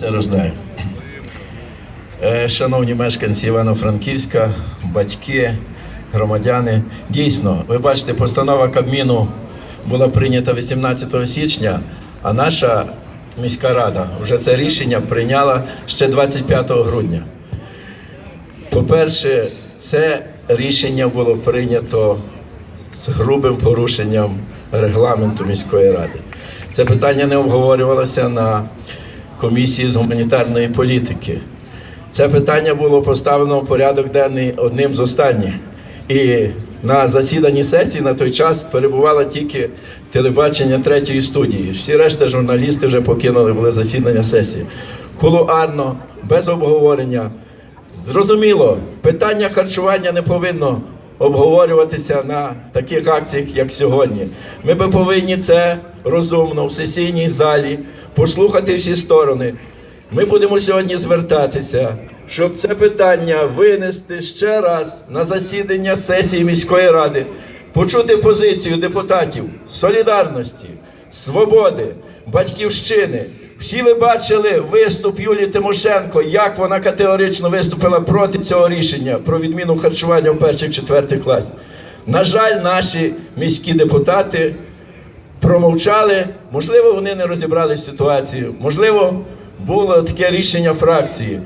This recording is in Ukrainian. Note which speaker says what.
Speaker 1: Це рождає. Е, Шановні мешканці Івано-Франківська, батьки, громадяни. Дійсно, ви бачите, постанова Кабміну була прийнята 18 січня, а наша міська рада вже це рішення прийняла ще 25 грудня. По-перше, це рішення було прийнято з грубим порушенням регламенту міської ради. Це питання не обговорювалося на комісії з гуманітарної політики. Це питання було поставлено в порядок денний одним з останніх. І на засіданні сесії на той час перебувало тільки телебачення третьої студії. Всі решта журналісти вже покинули були засідання сесії. Кулуарно, без обговорення. Зрозуміло, питання харчування не повинно обговорюватися на таких акціях, як сьогодні. Ми би повинні це розумно в сесійній залі послухати всі сторони. Ми будемо сьогодні звертатися, щоб це питання винести ще раз на засідання сесії міської ради, почути позицію депутатів солідарності, свободи, батьківщини. Всі ви бачили виступ Юлії Тимошенко, як вона категорично виступила проти цього рішення про відміну харчування в перших четвертих класах. На жаль, наші міські депутати промовчали. Можливо, вони не розібрали ситуацію. Можливо, було таке рішення фракції.